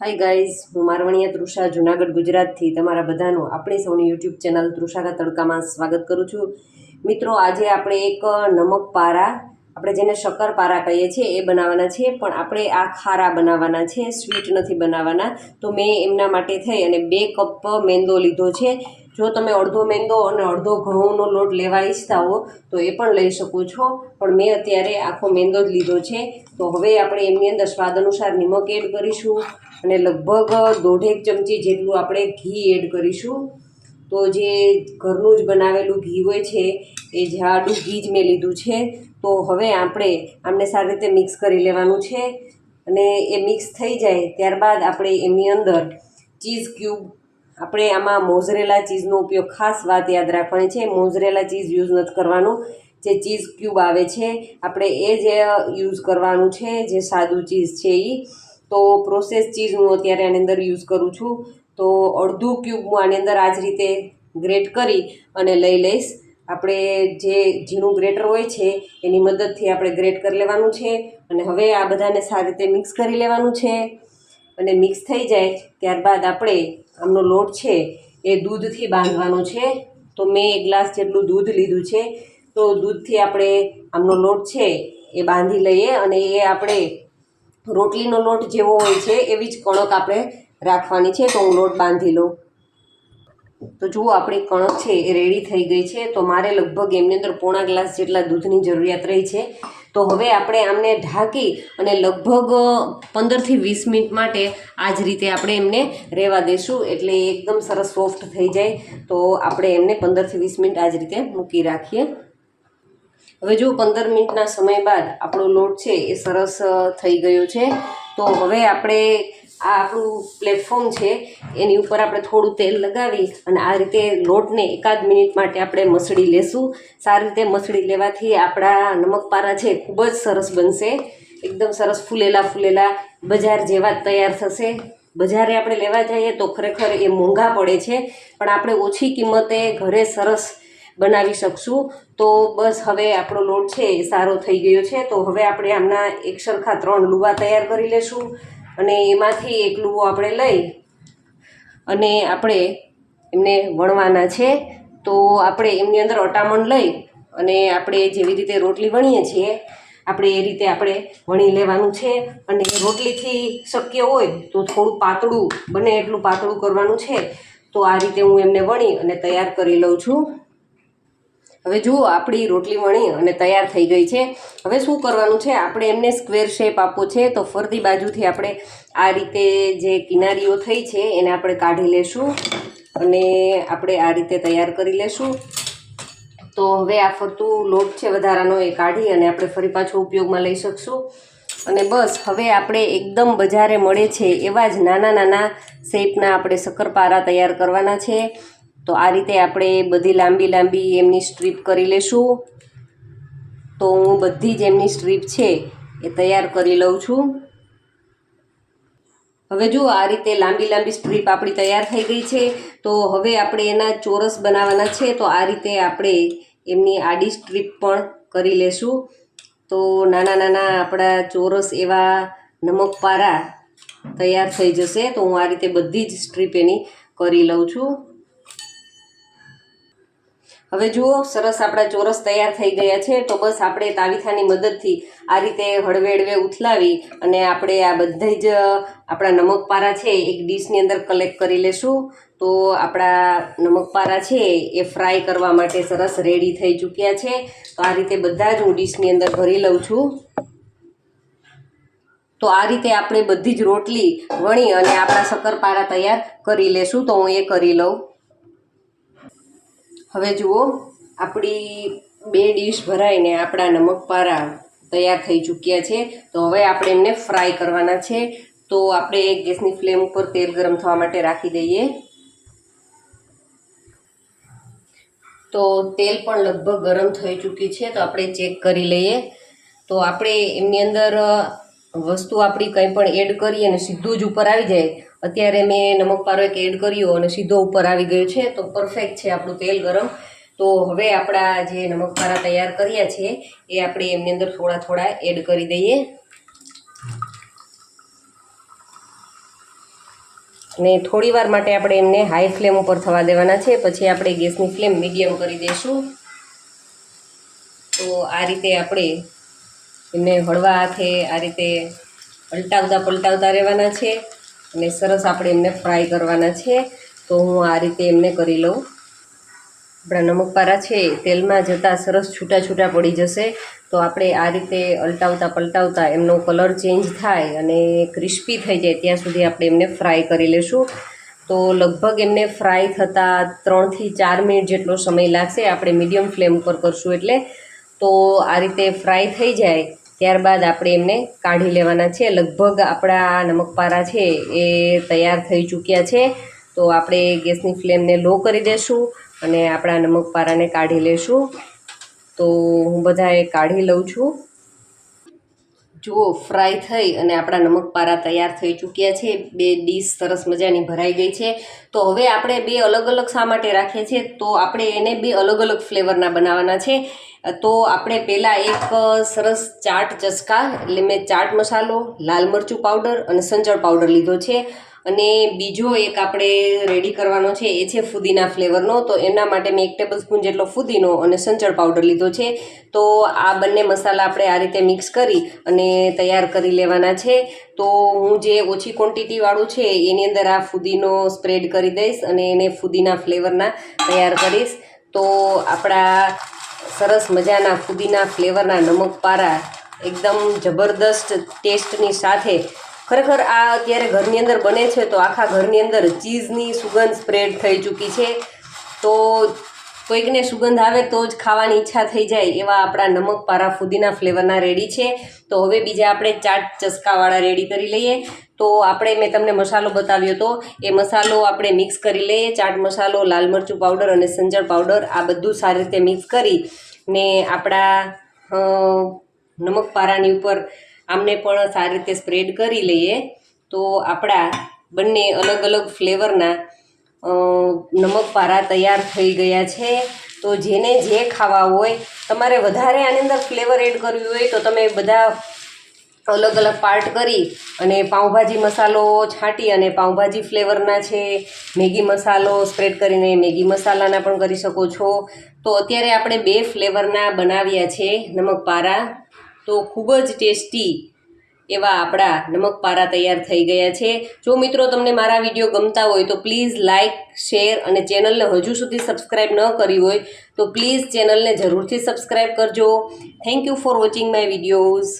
Hi guys હું મારવણીયા તૃષા, જુનાગઢ, ગુજરાતથી તમારા બધાનું આપણી સૌની યુટ્યુબ ચેનલ તૃષાકા તડકામાં સ્વાગત કરું છું. મિત્રો, આજે આપણે એક નમક પારા, આપણે જેને શક્કર પારા કહીએ છીએ, એ બનાવવાના છે, પણ આપણે આ ખારા બનાવવાના છે સ્વીટ નથી બનાવવાના. તો મેં એમના માટે થઈ અને બે કપ મેંદો લીધો છે. જો તમે અડધો મેંદો અને અડધો ઘઉંનો લોટ લેવા ઈચ્છતા હો, તો એ પણ લઈ શકો છો. પણ મેં અત્યારે આખો મેંદો જ લીધો છે. તો હવે આપણે એમની અંદર સ્વાદ અનુસાર નિમક એડ કરીશું અને લગભગ દોઢેક ચમચી જેટલું આપણે ઘી એડ કરીશું. તો જે ઘરનું જ બનાવેલું ઘી હોય છે, એ જાડું ઘી જ મેં લીધું છે. તો હવે આપણે આમને સારી રીતે મિક્સ કરી લેવાનું છે અને એ મિક્સ થઈ જાય ત્યારબાદ આપણે એમની અંદર ચીઝ ક્યુબ આપણે આમાં મોઝરેલા ચીઝનો ઉપયોગ ખાસ વાત યાદ રાખવાની છે. મોઝરેલા ચીઝ યુઝ નથી કરવાનું. જે ચીઝ ક્યુબ આવે છે, આપણે એ જ યુઝ કરવાનું છે, જે સાદું ચીઝ છે એ તો પ્રોસેસ ચીઝ હું અત્યારે આની અંદર યુઝ કરું છું. તો અડધું ક્યુબ હું આની અંદર આ જ રીતે ગ્રેટ કરી અને લઈ લઈશ. આપણે જે ઝીણું ગ્રેટર હોય છે, એની મદદથી આપણે ગ્રેટ કરી લેવાનું છે અને હવે આ બધાને સારી રીતે મિક્સ કરી લેવાનું છે. અને મિક્સ થઈ જાય, ત્યારબાદ આપણે આમનો લોટ છે એ દૂધથી બાંધવાનો છે. તો મેં એક ગ્લાસ જેટલું દૂધ લીધું છે. તો દૂધથી આપણે આમનો લોટ છે એ બાંધી લઈએ અને એ આપણે રોટલીનો લોટ જેવો હોય છે, એવી જ કણક આપણે રાખવાની છે. તો હું લોટ બાંધી લઉં. તો જુઓ આપણી કણક છે એ રેડી થઈ ગઈ છે. તો મારે લગભગ એમની અંદર પોણા ગ્લાસ જેટલા દૂધની જરૂરિયાત રહી છે. તો હવે આપણે આમને ઢાંકી અને લગભગ પંદરથી વીસ મિનિટ માટે આ જ રીતે આપણે એમને રહેવા દઈશું એટલે એકદમ સરસ સોફ્ટ થઈ જાય. તો આપણે એમને પંદરથી વીસ મિનિટ આ જ રીતે મૂકી રાખીએ. હવે જો પંદર મિનિટના સમય બાદ આપણો લોટ છે એ સરસ થઈ ગયો છે. તો હવે આપણે આ આપણું પ્લેટફોર્મ છે, એની ઉપર આપણે થોડું તેલ લગાવી અને આ રીતે લોટને એકાદ મિનિટ માટે આપણે મસળી લેશું. સારી રીતે મસળી લેવાથી આપણા નમકપારા છે, ખૂબ જ સરસ બનશે. એકદમ સરસ ફૂલેલા ફૂલેલા બજાર જેવા તૈયાર થશે. બજારે આપણે લેવા જઈએ તો ખરેખર એ મોંઘા પડે છે, પણ આપણે ઓછી કિંમતે ઘરે સરસ બનાવી શકશું. તો બસ હવે આપણો લોટ છે એ સારો થઈ ગયો છે, તો હવે આપણે આમના એક સરખા ત્રણ લુવા તૈયાર કરી લેશું. અને એમાંથી એક લુવો આપણે લઈ અને આપણે એમને વણવાના છે. તો આપણે એમની અંદર અટામણ લઈ અને આપણે જેવી રીતે રોટલી વણીએ છીએ, આપણે એ રીતે આપણે વણી લેવાનું છે. અને રોટલીથી શક્ય હોય તો થોડું પાતળું, બને એટલું પાતળું કરવાનું છે. તો આ રીતે હું એમને વણી અને તૈયાર કરી લઉં છું. હવે જુઓ, આપણી રોટલી વણી અને તૈયાર થઈ ગઈ છે. હવે શું કરવાનું છે? આપણે એમને સ્ક્વેર શેપ આપવો છે. તો ફરતી બાજુથી આપણે આ રીતે જે કિનારીઓ થઈ છે, એને આપણે કાઢી લેશું અને આપણે આ રીતે તૈયાર કરી લેશું. તો હવે આ ફરતું લોટ છે વધારાનો એ કાઢી અને આપણે ફરી પાછો ઉપયોગમાં લઈ શકશું. અને બસ, હવે આપણે એકદમ બજારે મળે છે એવા જ નાના નાના શેપના આપણે શક્કરપારા તૈયાર કરવાના છે. તો આ રીતે આપણે બધી લાંબી લાંબી એમની સ્ટ્રીપ કરી લેશું. તો હું બધી જ એમની સ્ટ્રીપ છે એ તૈયાર કરી લઉં છું. હવે જુઓ આ રીતે લાંબી લાંબી સ્ટ્રીપ આપણી તૈયાર થઈ ગઈ છે, તો હવે આપણે એના ચોરસ બનાવવાના છે, તો આ રીતે આપણે એમની આડી સ્ટ્રીપ પણ કરી લેશું. તો નાના નાના આપણા ચોરસ એવા નમકપારા તૈયાર થઈ જશે, તો હું આ રીતે બધી જ સ્ટ્રીપ એની કરી લઉં છું. હવે જુઓ, સરસ આપણા ચોરસ તૈયાર થઈ ગયા છે, તો બસ આપણે તાવીથાની મદદથી આ રીતે હળવે હળવે ઉથલાવી અને આપણે આ બધા જ આપણા નમકપારા છે, એક ડીશની અંદર કલેક્ટ કરી લેશું. તો આપણા નમકપારા છે, એ ફ્રાય કરવા માટે સરસ રેડી થઈ ચૂક્યા છે. તો આ રીતે બધા જ હું ડીશની અંદર ભરી લઉં છું. તો આ રીતે આપણે બધી જ રોટલી વણી અને આપણા શક્કરપારા તૈયાર કરી લેશું, તો હું એ કરી લઉં. હવે જુઓ, આપણી બે ડીશ ભરાઈને આપણા નમકપારા તૈયાર થઈ ચૂક્યા છે. તો હવે આપણે એમને ફ્રાય કરવાના છે. તો આપણે ગેસની ફ્લેમ ઉપર તેલ ગરમ થવા માટે રાખી દઈએ. તો તેલ પણ લગભગ ગરમ થઈ ચૂકી છે, તો આપણે ચેક કરી લઈએ. તો આપણે એમની અંદર વસ્તુ આપણી કંઈ પણ એડ કરીએ અને સીધું જ ઉપર આવી જાય. અત્યારે મેં નમકપારો એક એડ કર્યો અને સીધો ઉપર આવી ગયો છે, તો પરફેક્ટ છે આપણું તેલ ગરમ. તો હવે આપણા જે નમકપારા તૈયાર કર્યા છે, એ આપણે એમની અંદર થોડા થોડા એડ કરી દઈએ. ને થોડી વાર માટે આપણે એમને હાઈ ફ્લેમ ઉપર થવા દેવાના છે, પછી આપણે ગેસની ફ્લેમ મીડિયમ કરી દઈશું. તો આ રીતે આપણે એમને હળવા હાથે આ રીતે પલટાવતા પલટાવતા રહેવાના છે. અને સરસ આપણે એમને ફ્રાય કરવાના છે. તો હું આ રીતે એમને કરી લઉં. આપણા નમકપારા છે તેલમાં જતાં સરસ છૂટા છૂટા પડી જશે. તો આપણે આ રીતે અલટાવતા પલટાવતા એમનો કલર ચેન્જ થાય અને ક્રિસ્પી થઈ જાય ત્યાં સુધી આપણે એમને ફ્રાય કરી લેશું. તો લગભગ એમને ફ્રાય થતાં ત્રણથી ચાર મિનિટ જેટલો સમય લાગશે. આપણે મીડિયમ ફ્લેમ ઉપર કરશું એટલે. તો આ રીતે ફ્રાય થઈ જાય. ત્યારબાદ આપણે એમને કાઢી લેવાના છે. લગભગ આપણા નમકપારા છે એ તૈયાર થઈ ચૂક્યા છે. તો આપણે ગેસની ફ્લેમને લો કરી દઈશું અને આપણા નમકપારાને કાઢી લેશું. તો હું બધાએ કાઢી લઉં છું. જુઓ ફ્રાય થઈ અને આપણા નમકપારા તૈયાર થઈ ચૂક્યા છે. બે ડીશ સરસ મજાની ભરાઈ ગઈ છે. તો હવે આપણે બે અલગ અલગ શા માટે રાખીએ છીએ? તો આપણે એને બે અલગ અલગ ફ્લેવરના બનાવવાના છે. તો આપણે પહેલાં એક સરસ ચાટ ચસકા, એટલે મેં ચાટ મસાલો, લાલ મરચું પાવડર અને સંચળ પાવડર લીધો છે. અને બીજો એક આપણે રેડી કરવાનો છે, એ છે ફુદીના ફ્લેવરનો. તો એના માટે મેં એક ટેબલ સ્પૂન જેટલો ફુદીનો અને સંચળ પાવડર લીધો છે. તો આ બંને મસાલા આપણે આ રીતે મિક્સ કરી અને તૈયાર કરી લેવાના છે. તો હું જે ઓછી ક્વોન્ટિટીવાળું છે, એની અંદર આ ફુદીનો સ્પ્રેડ કરી દઈશ અને એને ફુદીના ફ્લેવરના તૈયાર કરીશ. તો આપણા સરસ મજાના ફુદીના ફ્લેવરના નમક પારા એકદમ જબરદસ્ત ટેસ્ટની સાથે ખરેખર આ અત્યારે ઘરની અંદર બને છે તો આખા ઘરની અંદર ચીઝની સુગંધ સ્પ્રેડ થઈ ચૂકી છે. તો કોઈકને સુગંધ આવે તો જ ખાવાની ઈચ્છા થઈ જાય એવા આપણા નમક પારા ફુદીના ફ્લેવરના રેડી છે. તો હવે બીજા આપણે ચાટ ચસકાવાળા રેડી કરી લઈએ. તો આપણે મેં તમને મસાલો બતાવ્યો હતો એ મસાલો આપણે મિક્સ કરી લઈએ. ચાટ મસાલો, લાલ મરચું પાવડર અને સંજળ પાવડર આ બધું સારી રીતે મિક્સ કરી ને આપણા નમક પારાની ઉપર આમને પણ સારી રીતે સ્પ્રેડ કરી લઈએ, તો આપણા બંને અલગ અલગ ફ્લેવરના નમક પારા તૈયાર થઈ ગયા છે. તો જેને જે ખાવા હોય, તમારે વધારે આની અંદર ફ્લેવર એડ કરવી હોય તો તમે બધા અલગ અલગ પાર્ટ કરી અને પાઉંભાજી મસાલો છાંટી અને પાઉંભાજી ફ્લેવરના છે, મેગી મસાલો સ્પ્રેડ કરીને મેગી મસાલાના પણ કરી શકો છો. તો અત્યારે આપણે બે ફ્લેવરના બનાવ્યા છે નમક પારા. તો ખૂબ જ ટેસ્ટી એવા આપણા નમક પારા તૈયાર થઈ ગયા છે. જો મિત્રો તમને મારા વીડિયો ગમતા હોય તો પ્લીઝ લાઇક શેર અને ચેનલને હજુ સુધી સબસ્ક્રાઈબ ન કરી હોય તો પ્લીઝ ચેનલને જરૂરથી સબસ્ક્રાઈબ કરજો. Thank you for watching my videos.